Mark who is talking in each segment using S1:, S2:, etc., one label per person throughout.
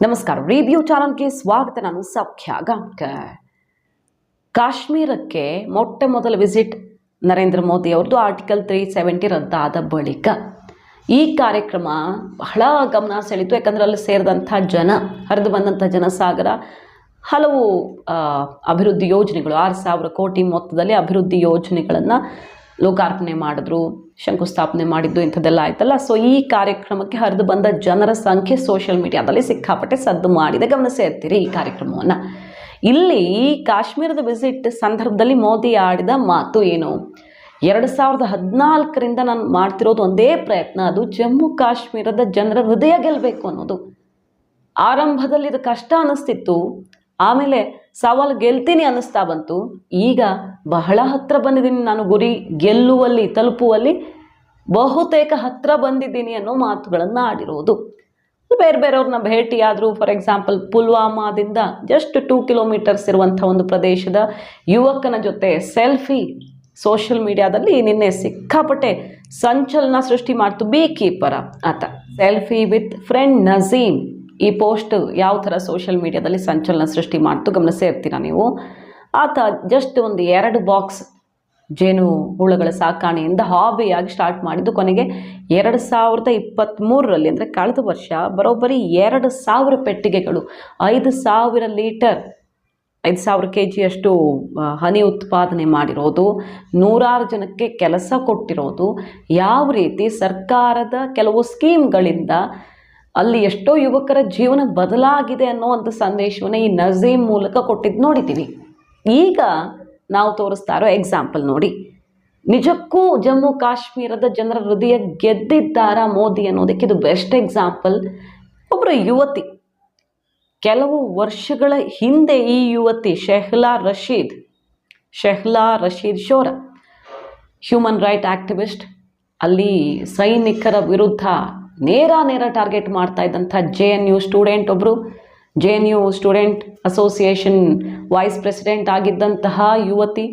S1: ನಮಸ್ಕಾರ. ರೇಬಿಯೋ ಚಾನಲ್ಗೆ ಸ್ವಾಗತ. ನಾನು ಸೌಖ್ಯ ಗಾಂಕರ್ ಕಾಶ್ಮೀರಕ್ಕೆ ಮೊಟ್ಟ ಮೊದಲ ವಿಸಿಟ್ ನರೇಂದ್ರ ಮೋದಿ ಅವ್ರದ್ದು ಆರ್ಟಿಕಲ್ ತ್ರೀ ಸೆವೆಂಟಿ ರದ್ದಾದ ಬಳಿಕ ಈ ಕಾರ್ಯಕ್ರಮ ಬಹಳ ಗಮನ ಸೆಳೀತು ಯಾಕಂದರೆ ಅಲ್ಲಿ ಸೇರಿದಂಥ ಜನ, ಹರಿದು ಬಂದಂಥ ಜನಸಾಗರ, ಹಲವು ಅಭಿವೃದ್ಧಿ ಯೋಜನೆಗಳು, ಆರು ಸಾವಿರ ಕೋಟಿ ಮೊತ್ತದಲ್ಲಿ ಅಭಿವೃದ್ಧಿ ಯೋಜನೆಗಳನ್ನು ಲೋಕಾರ್ಪಣೆ ಮಾಡಿದ್ರು, ಶಂಕುಸ್ಥಾಪನೆ ಮಾಡಿದ್ದು ಇಂಥದ್ದೆಲ್ಲ ಆಯ್ತಲ್ಲ. ಸೊ ಈ ಕಾರ್ಯಕ್ರಮಕ್ಕೆ ಹರಿದು ಬಂದ ಜನರ ಸಂಖ್ಯೆ ಸೋಷಿಯಲ್ ಮೀಡಿಯಾದಲ್ಲಿ ಸಿಕ್ಕಾಪಟ್ಟೆ ಸದ್ದು ಮಾಡಿದೆ. ಗಮನಿಸೇ ಇರ್ತೀರಿ ಈ ಕಾರ್ಯಕ್ರಮವನ್ನು. ಇಲ್ಲಿ ಕಾಶ್ಮೀರದ ವಿಸಿಟ್ ಸಂದರ್ಭದಲ್ಲಿ ಮೋದಿ ಆಡಿದ ಮಾತು ಏನು? ಎರಡು ಸಾವಿರದ ಹದಿನಾಲ್ಕರಿಂದ ನಾನು ಮಾಡ್ತಿರೋದು ಒಂದೇ ಪ್ರಯತ್ನ. ಅದು ಜಮ್ಮು ಕಾಶ್ಮೀರದ ಜನರ ಹೃದಯ ಗೆಲ್ಲಬೇಕು ಅನ್ನೋದು. ಆರಂಭದಲ್ಲಿ ಇದು ಕಷ್ಟ ಅನ್ನಿಸ್ತಿತ್ತು ಆಮೇಲೆ ಸವಾಲು ಗೆಲ್ತೀನಿ ಅನ್ನಿಸ್ತಾ ಬಂತು. ಈಗ ಬಹಳ ಹತ್ರ ಬಂದಿದ್ದೀನಿ ನಾನು ಗುರಿ, ಗೆಲ್ಲುವಲ್ಲಿ, ತಲುಪುವಲ್ಲಿ ಬಹುತೇಕ ಹತ್ರ ಬಂದಿದ್ದೀನಿ ಅನ್ನೋ ಮಾತುಗಳನ್ನು ಆಡಿರುವುದು ಬೇರೆ ಬೇರೆಯವ್ರನ್ನ ಭೇಟಿಯಾದರೂ ಫಾರ್ ಎಕ್ಸಾಂಪಲ್ ಪುಲ್ವಾಮಾದಿಂದ ಜಸ್ಟ್ ಟೂ ಕಿಲೋಮೀಟರ್ಸ್ ಇರುವಂಥ ಒಂದು ಪ್ರದೇಶದ ಯುವಕನ ಜೊತೆ ಸೆಲ್ಫಿ ಸೋಷಿಯಲ್ ಮೀಡಿಯಾದಲ್ಲಿ ನಿನ್ನೆ ಸಿಕ್ಕಾಪಟ್ಟೆ ಸಂಚಲನ ಸೃಷ್ಟಿ ಮಾಡ್ತು ಬೀ ಕೀಪರ ಆತ. ಸೆಲ್ಫಿ ವಿತ್ ಫ್ರೆಂಡ್ ನಜೀಮ್ ಈ ಪೋಸ್ಟ್ ಯಾವ ಥರ ಸೋಷಿಯಲ್ ಮೀಡಿಯಾದಲ್ಲಿ ಸಂಚಲನ ಸೃಷ್ಟಿ ಮಾಡ್ತು ಗಮನ ಸೇರ್ತೀರಾ ನೀವು? ಆತ ಜಸ್ಟ್ ಒಂದು ಎರಡು ಬಾಕ್ಸ್ ಜೇನು ಹುಳುಗಳ ಸಾಕಾಣೆಯಿಂದ ಹಾಬಿಯಾಗಿ ಸ್ಟಾರ್ಟ್ ಮಾಡಿದ್ದು ಕೊನೆಗೆ ಎರಡು ಸಾವಿರದ ಇಪ್ಪತ್ತ್ಮೂರರಲ್ಲಿ ಅಂದರೆ ಕಳೆದ ವರ್ಷ ಬರೋಬ್ಬರಿ ಎರಡು ಸಾವಿರ ಪೆಟ್ಟಿಗೆಗಳು, ಐದು ಸಾವಿರ ಲೀಟರ್ ಐದು ಸಾವಿರ ಕೆ ಜಿಯಷ್ಟು ಹನಿ ಉತ್ಪಾದನೆ ಮಾಡಿರೋದು, ನೂರಾರು ಜನಕ್ಕೆ ಕೆಲಸ ಕೊಟ್ಟಿರೋದು. ಯಾವ ರೀತಿ ಸರ್ಕಾರದ ಕೆಲವು ಸ್ಕೀಮ್ಗಳಿಂದ ಅಲ್ಲಿ ಎಷ್ಟೋ ಯುವಕರ ಜೀವನ ಬದಲಾಗಿದೆ ಅನ್ನೋ ಒಂದು ಸಂದೇಶವನ್ನು ಈ ನಜೀಮ್ ಮೂಲಕ ಕೊಟ್ಟಿದ್ದು ನೋಡಿದ್ದೀವಿ ಈಗ ನಾವು ತೋರಿಸ್ತಾ ಇರೋ ಎಕ್ಸಾಂಪಲ್ ನೋಡಿ. ನಿಜಕ್ಕೂ ಜಮ್ಮು ಕಾಶ್ಮೀರದ ಜನರ ಹೃದಯ ಗೆದ್ದಿದ್ದಾರಾ ಮೋದಿ ಅನ್ನೋದಕ್ಕೆ ಇದು ಬೆಸ್ಟ್ ಎಕ್ಸಾಂಪಲ್ ಒಬ್ಬರು ಯುವತಿ. ಕೆಲವು ವರ್ಷಗಳ ಹಿಂದೆ ಈ ಯುವತಿ Shehla Rashid Shehla Rashid Shora human right activist ಅಲ್ಲಿ ಸೈನಿಕರ ವಿರುದ್ಧ ನೇರ ನೇರ ಟಾರ್ಗೆಟ್ ಮಾಡ್ತಾ ಇದ್ದಂಥ ಜೆ ಎನ್ ಯು ಸ್ಟೂಡೆಂಟ್ ಒಬ್ಬರು J N U student association vice president ಆಗಿದ್ದಂತಹ ಯುವತಿ.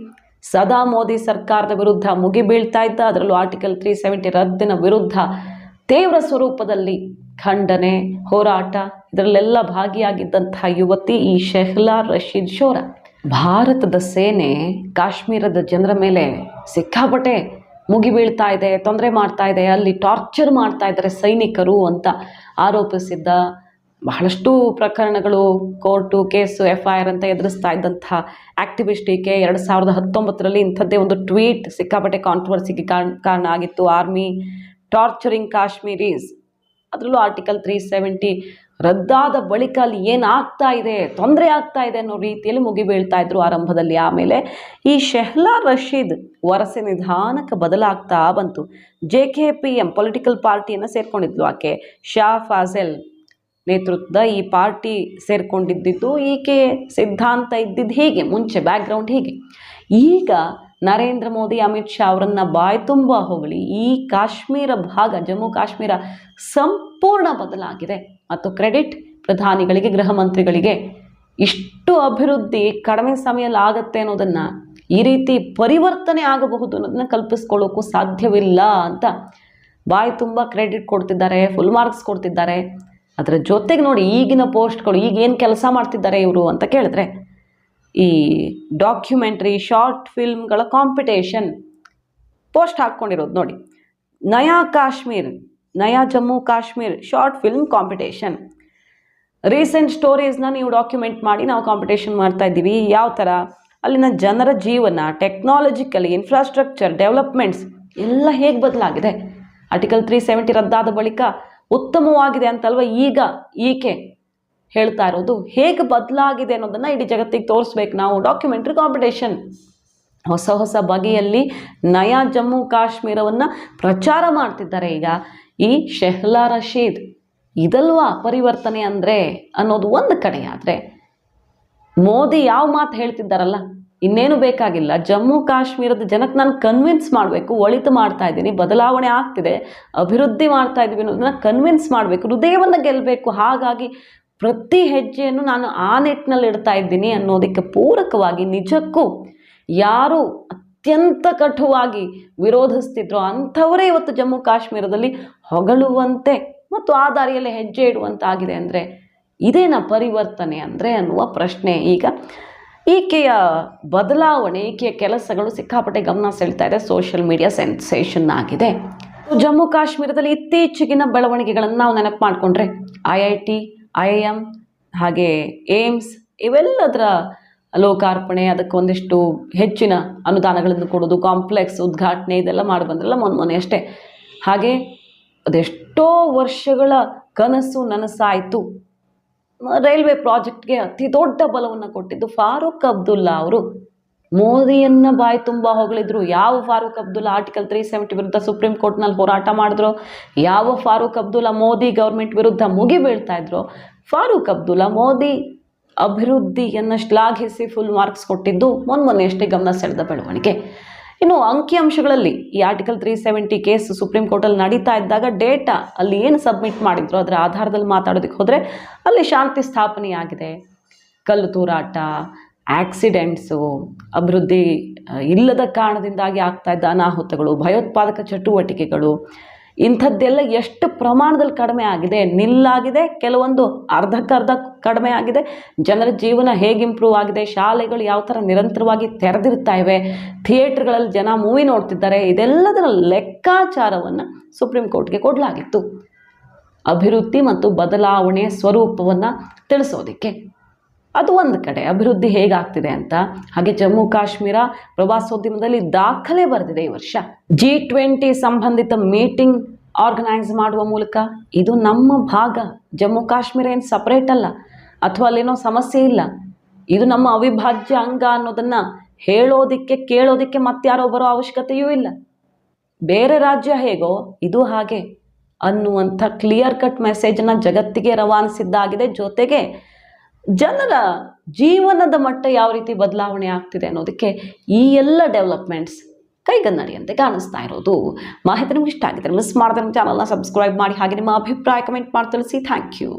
S1: ಸದಾ ಮೋದಿ ಸರ್ಕಾರದ ವಿರುದ್ಧ ಮುಗಿಬೀಳ್ತಾ ಇದ್ದ. ಅದರಲ್ಲೂ ಆರ್ಟಿಕಲ್ ತ್ರೀ ಸೆವೆಂಟಿ ರದ್ದಿನ ವಿರುದ್ಧ ತೀವ್ರ ಸ್ವರೂಪದಲ್ಲಿ ಖಂಡನೆ, ಹೋರಾಟ, ಇದರಲ್ಲೆಲ್ಲ ಭಾಗಿಯಾಗಿದ್ದಂತಹ ಯುವತಿ ಈ ಶೆಹ್ಲಾ ರಶೀದ್ ಶೋರ. ಭಾರತದ ಸೇನೆ ಕಾಶ್ಮೀರದ ಜನರ ಮೇಲೆ ಸಿಕ್ಕಾಪಟ್ಟೆ ಮುಗಿಬೀಳ್ತಾ ಇದೆ, ತೊಂದರೆ ಮಾಡ್ತಾ ಇದೆ, ಅಲ್ಲಿ ಟಾರ್ಚರ್ ಮಾಡ್ತಾ ಇದ್ದಾರೆ ಸೈನಿಕರು ಅಂತ ಆರೋಪಿಸಿದ್ದ ಬಹಳಷ್ಟು ಪ್ರಕರಣಗಳು court case F I R ಅಂತ ಎದುರಿಸ್ತಾ ಇದ್ದಂಥ ಆಕ್ಟಿವಿಸ್ಟ್ ಈಕೆ ಎರಡು ಸಾವಿರದ ಹತ್ತೊಂಬತ್ತರಲ್ಲಿ ಇಂಥದ್ದೇ ಒಂದು ಟ್ವೀಟ್ ಸಿಕ್ಕಾಪಟ್ಟೆ ಕಾಂಟ್ರವರ್ಸಿಗೆ ಕಾರಣ ಕಾರಣ ಆಗಿತ್ತು. ಆರ್ಮಿ ಟಾರ್ಚರಿಂಗ್ ಕಾಶ್ಮೀರೀಸ್, ಅದರಲ್ಲೂ ಆರ್ಟಿಕಲ್ ತ್ರೀ ಸೆವೆಂಟಿ ರದ್ದಾದ ಬಳಿಕ ಅಲ್ಲಿ ಏನಾಗ್ತಾ ಇದೆ, ತೊಂದರೆ ಆಗ್ತಾ ಇದೆ ಅನ್ನೋ ರೀತಿಯಲ್ಲಿ ಮುಗಿಬೀಳ್ತಾ ಇದ್ರು ಆರಂಭದಲ್ಲಿ. ಆಮೇಲೆ ಈ ಶೆಹ್ಲಾ ರಶೀದ್ ವರಸೆ ನಿಧಾನಕ್ಕೆ ಬದಲಾಗ್ತಾ ಬಂತು. J K P M political ಪಾರ್ಟಿಯನ್ನು ಸೇರ್ಕೊಂಡಿದ್ಲು ಆಕೆ. ಶಾ ಫಾಜೆಲ್ ನೇತೃತ್ವದ ಈ ಪಾರ್ಟಿ ಸೇರ್ಕೊಂಡಿದ್ದಿದ್ದು ಈಕೆ ಸಿದ್ಧಾಂತ ಇದ್ದಿದ್ದು ಹೀಗೆ, ಮುಂಚೆ ಬ್ಯಾಕ್ಗ್ರೌಂಡ್ ಹೀಗೆ. ಈಗ ನರೇಂದ್ರ ಮೋದಿ, ಅಮಿತ್ ಶಾ ಅವರನ್ನು ಬಾಯಿ ತುಂಬ ಹೊಗಳಿ ಈ ಕಾಶ್ಮೀರ ಭಾಗ, ಜಮ್ಮು ಕಾಶ್ಮೀರ ಸಂಪೂರ್ಣ ಬದಲಾಗಿದೆ. ಮತ್ತು ಕ್ರೆಡಿಟ್ ಪ್ರಧಾನಿಗಳಿಗೆ, ಗೃಹ ಮಂತ್ರಿಗಳಿಗೆ ಇಷ್ಟು ಅಭಿವೃದ್ಧಿ ಕಡಿಮೆ ಸಮಯದಲ್ಲಿ ಆಗತ್ತೆ ಅನ್ನೋದನ್ನು ಈ ರೀತಿ ಪರಿವರ್ತನೆ ಆಗಬಹುದು ಅನ್ನೋದನ್ನ ಕಲ್ಪಿಸ್ಕೊಳ್ಳೋಕ್ಕೂ ಸಾಧ್ಯವಿಲ್ಲ ಅಂತ ಬಾಯಿ ತುಂಬ ಕ್ರೆಡಿಟ್ ಕೊಡ್ತಿದ್ದಾರೆ ಫುಲ್ ಮಾರ್ಕ್ಸ್ ಕೊಡ್ತಿದ್ದಾರೆ. ಅದರ ಜೊತೆಗೆ ನೋಡಿ ಈಗಿನ ಪೋಸ್ಟ್ಗಳು ಈಗ ಏನು ಕೆಲಸ ಮಾಡ್ತಿದ್ದಾರೆ ಇವರು ಅಂತ ಕೇಳಿದ್ರೆ ಈ ಡಾಕ್ಯುಮೆಂಟ್ರಿ, ಶಾರ್ಟ್ ಫಿಲ್ಮ್ಗಳ ಕಾಂಪಿಟೇಷನ್ ಪೋಸ್ಟ್ ಹಾಕ್ಕೊಂಡಿರೋದು ನೋಡಿ. Naya Kashmir Naya Jammu Kashmir short film competition recent ಸ್ಟೋರೀಸ್ನ ನೀವು ಡಾಕ್ಯುಮೆಂಟ್ ಮಾಡಿ ನಾವು ಕಾಂಪಿಟೇಷನ್ ಮಾಡ್ತಾ ಇದ್ದೀವಿ. ಯಾವ ಥರ ಅಲ್ಲಿನ ಜನರ ಜೀವನ ಟೆಕ್ನಾಲಜಿಕಲಿ ಇನ್ಫ್ರಾಸ್ಟ್ರಕ್ಚರ್ ಡೆವಲಪ್ಮೆಂಟ್ಸ್ ಎಲ್ಲ ಹೇಗೆ ಬದಲಾಗಿದೆ? ಆರ್ಟಿಕಲ್ ತ್ರೀ ಸೆವೆಂಟಿ ರದ್ದಾದ ಬಳಿಕ ಉತ್ತಮವಾಗಿದೆ ಅಂತಲ್ವ ಈಗ ಈಕೆ ಹೇಳ್ತಾ ಇರೋದು. ಹೇಗೆ ಬದಲಾಗಿದೆ ಅನ್ನೋದನ್ನು ಇಡೀ ಜಗತ್ತಿಗೆ ತೋರಿಸ್ಬೇಕು ನಾವು. ಡಾಕ್ಯುಮೆಂಟ್ರಿ ಕಾಂಪಿಟೇಷನ್ ಹೊಸ ಹೊಸ ಬಗೆಯಲ್ಲಿ ನಯಾ ಜಮ್ಮು ಕಾಶ್ಮೀರವನ್ನು ಪ್ರಚಾರ ಮಾಡ್ತಿದ್ದಾರೆ ಈಗ. ಈ ಶೆಹ್ಲಾ ರಶೀದ್ ಇದಲ್ವಾ ಪರಿವರ್ತನೆ ಅಂದರೆ ಅನ್ನೋದು ಒಂದು ಕಡೆ ಆದರೆ ಮೋದಿ ಯಾವ ಮಾತು ಹೇಳ್ತಿದ್ದಾರಲ್ಲ, ಇನ್ನೇನು ಬೇಕಾಗಿಲ್ಲ. ಜಮ್ಮು ಕಾಶ್ಮೀರದ ಜನಕ್ಕೆ ನಾನು ಕನ್ವಿನ್ಸ್ ಮಾಡಬೇಕು, ಒಳಿತು ಮಾಡ್ತಾ ಇದ್ದೀನಿ, ಬದಲಾವಣೆ ಆಗ್ತಿದೆ, ಅಭಿವೃದ್ಧಿ ಮಾಡ್ತಾ ಇದ್ದೀವಿ ಅನ್ನೋದನ್ನ ಕನ್ವಿನ್ಸ್ ಮಾಡಬೇಕು, ಹೃದಯವನ್ನು ಗೆಲ್ಲಬೇಕು ಹಾಗಾಗಿ ಪ್ರತಿ ಹೆಜ್ಜೆಯನ್ನು ನಾನು ಆ ನಿಟ್ಟಿನಲ್ಲಿ ಇಡ್ತಾ ಇದ್ದೀನಿ ಅನ್ನೋದಕ್ಕೆ ಪೂರಕವಾಗಿ ನಿಜಕ್ಕೂ ಯಾರು ಅತ್ಯಂತ ಕಠುವಾಗಿ ವಿರೋಧಿಸ್ತಿದ್ರು. ಅಂಥವರೇ ಇವತ್ತು ಜಮ್ಮು ಕಾಶ್ಮೀರದಲ್ಲಿ ಹೊಗಳುವಂತೆ ಮತ್ತು ಆ ದಾರಿಯಲ್ಲಿ ಹೆಜ್ಜೆ ಇಡುವಂತಾಗಿದೆ ಅಂದರೆ ಇದೇನ ಪರಿವರ್ತನೆ ಅಂದರೆ ಅನ್ನುವ ಪ್ರಶ್ನೆ. ಈಗ ಈಕೆಯ ಬದಲಾವಣೆ, ಈಕೆಯ ಕೆಲಸಗಳು ಸಿಕ್ಕಾಪಟ್ಟೆ ಗಮನ ಸೆಳ್ತಾ ಇದೆ. ಸೋಷಿಯಲ್ ಮೀಡಿಯಾ ಸೆನ್ಸೇಷನ್ ಆಗಿದೆ. ಜಮ್ಮು ಕಾಶ್ಮೀರದಲ್ಲಿ ಇತ್ತೀಚೆಗಿನ ಬೆಳವಣಿಗೆಗಳನ್ನು ನಾವು ನೆನಪು ಮಾಡಿಕೊಂಡ್ರೆ, I I T, I I M ಹಾಗೆ ಏಮ್ಸ್, ಇವೆಲ್ಲದರ ಲೋಕಾರ್ಪಣೆ, ಅದಕ್ಕೆ ಒಂದಿಷ್ಟು ಹೆಚ್ಚಿನ ಅನುದಾನಗಳನ್ನು ಕೊಡೋದು ಕಾಂಪ್ಲೆಕ್ಸ್ ಉದ್ಘಾಟನೆ ಇದೆಲ್ಲ ಮಾಡಿ ಬಂದ್ರಲ್ಲ ಮೊನ್ನೆ ಮೊನ್ನೆ ಅಷ್ಟೇ. ಹಾಗೆ ಅದೆಷ್ಟೋ ವರ್ಷಗಳ ಕನಸು ನನಸಾಯಿತು. ರೈಲ್ವೆ ಪ್ರಾಜೆಕ್ಟ್ಗೆ ಅತಿ ದೊಡ್ಡ ಬಲವನ್ನು ಕೊಟ್ಟಿದ್ದು ಫಾರೂಕ್ ಅಬ್ದುಲ್ಲಾ ಅವರು. ಮೋದಿಯನ್ನ ಬಾಯಿ ತುಂಬ ಹೊಗಳಿದ್ರು. ಯಾವ Farooq Abdullah article three seventy ವಿರುದ್ಧ ಸುಪ್ರೀಂ ಕೋರ್ಟ್ನಲ್ಲಿ ಹೋರಾಟ ಮಾಡಿದ್ರು, ಯಾವ ಫಾರೂಕ್ ಅಬ್ದುಲ್ಲಾ ಮೋದಿ ಗೌರ್ಮೆಂಟ್ ವಿರುದ್ಧ ಮುಗಿಬೀಳ್ತಾ ಇದ್ರು, ಫಾರೂಕ್ ಅಬ್ದುಲ್ಲಾ ಮೋದಿ ಅಭಿವೃದ್ಧಿಯನ್ನು ಶ್ಲಾಘಿಸಿ ಫುಲ್ ಮಾರ್ಕ್ಸ್ ಕೊಟ್ಟಿದ್ದು ಮೊನ್ಮೊನ್ನೆಯಷ್ಟೇ ಗಮನ ಸೆಳೆದ ಬೆಳವಣಿಗೆ. ಇನ್ನು ಅಂಕಿಅಂಶಗಳಲ್ಲಿ ಈ article three seventy case supreme ಕೋರ್ಟಲ್ಲಿ ನಡೀತಾ ಇದ್ದಾಗ ಡೇಟಾ ಅಲ್ಲಿ ಏನು ಸಬ್ಮಿಟ್ ಮಾಡಿದ್ರು ಅದರ ಆಧಾರದಲ್ಲಿ ಮಾತಾಡೋದಕ್ಕೆ ಹೋದರೆ ಅಲ್ಲಿ ಶಾಂತಿ ಸ್ಥಾಪನೆಯಾಗಿದೆ. ಕಲ್ಲು ತೂರಾಟ ಆಕ್ಸಿಡೆಂಟ್ಸು ಅಭಿವೃದ್ಧಿ ಇಲ್ಲದ ಕಾರಣದಿಂದಾಗಿ ಆಗ್ತಾ ಇದ್ದ ಅನಾಹುತಗಳು, ಭಯೋತ್ಪಾದಕ ಚಟುವಟಿಕೆಗಳು ಇಂಥದ್ದೆಲ್ಲ ಎಷ್ಟು ಪ್ರಮಾಣದಲ್ಲಿ ಕಡಿಮೆ ಆಗಿದೆ, ನಿಲ್ಲಾಗಿದೆ, ಕೆಲವೊಂದು ಅರ್ಧಕ್ಕರ್ಧ ಕಡಿಮೆ ಆಗಿದೆ, ಜನರ ಜೀವನ ಹೇಗೆ ಇಂಪ್ರೂವ್ ಆಗಿದೆ, ಶಾಲೆಗಳು ಯಾವ ಥರ ನಿರಂತರವಾಗಿ ತೆರೆದಿರ್ತಾ ಇವೆ, ಥಿಯೇಟ್ರ್ಗಳಲ್ಲಿ ಜನ ಮೂವಿ ನೋಡ್ತಿದ್ದಾರೆ, ಇದೆಲ್ಲದರ ಲೆಕ್ಕಾಚಾರವನ್ನು ಸುಪ್ರೀಂ ಕೋರ್ಟ್ಗೆ ಕೊಡಲಾಗಿತ್ತು. ಅಭಿವೃದ್ಧಿ ಮತ್ತು ಬದಲಾವಣೆಯ ಸ್ವರೂಪವನ್ನು ತಿಳಿಸೋದಕ್ಕೆ. ಅದು ಒಂದು ಕಡೆ. ಅಭಿವೃದ್ಧಿ ಹೇಗಾಗ್ತಿದೆ ಅಂತ. ಹಾಗೆ ಜಮ್ಮು ಕಾಶ್ಮೀರ ಪ್ರವಾಸೋದ್ಯಮದಲ್ಲಿ ದಾಖಲೆ ಬರೆದಿದೆ ಈ ವರ್ಷ. ಜಿ ಟ್ವೆಂಟಿ ಸಂಬಂಧಿತ ಮೀಟಿಂಗ್ ಆರ್ಗನೈಸ್ ಮಾಡುವ ಮೂಲಕ. ಇದು ನಮ್ಮ ಭಾಗ. ಜಮ್ಮು ಕಾಶ್ಮೀರ ಏನು ಸಪ್ರೇಟ್ ಅಲ್ಲ. ಅಥವಾ ಅಲ್ಲೇನೋ ಸಮಸ್ಯೆ ಇಲ್ಲ. ಇದು ನಮ್ಮ ಅವಿಭಾಜ್ಯ ಅಂಗ ಅನ್ನೋದನ್ನು ಹೇಳೋದಿಕ್ಕೆ, ಕೇಳೋದಿಕ್ಕೆ ಮತ್ತಾರೋ ಬರೋ ಅವಶ್ಯಕತೆಯೂ ಇಲ್ಲ. ಬೇರೆ ರಾಜ್ಯ ಹೇಗೋ ಇದು ಹಾಗೆ ಅನ್ನುವಂಥ ಕ್ಲಿಯರ್ ಕಟ್ ಮೆಸೇಜನ್ನು ಜಗತ್ತಿಗೆ ರವಾನಿಸಿದ್ದಾಗಿದೆ. ಜೊತೆಗೆ ಜನರ ಜೀವನದ ಮಟ್ಟ ಯಾವ ರೀತಿ ಬದಲಾವಣೆ ಆಗ್ತಿದೆ ಅನ್ನೋದಕ್ಕೆ ಈ ಎಲ್ಲ ಡೆವಲಪ್ಮೆಂಟ್ಸ್ ಕೈಗನ್ನಡಿಯಂತೆ ಕಾಣಿಸ್ತಾ ಇರೋದು. ಮಾಹಿತಿ ನಿಮ್ಗೆ ಇಷ್ಟ ಆಗಿದೆ ಮಿಸ್ ಮಾಡಿದ್ರೆ ಚಾನಲ್ನ ಸಬ್ಸ್ಕ್ರೈಬ್ ಮಾಡಿ, ಹಾಗೆ ನಿಮ್ಮ ಅಭಿಪ್ರಾಯ ಕಮೆಂಟ್ ಮಾಡಿ ತಿಳಿಸಿ. Thank you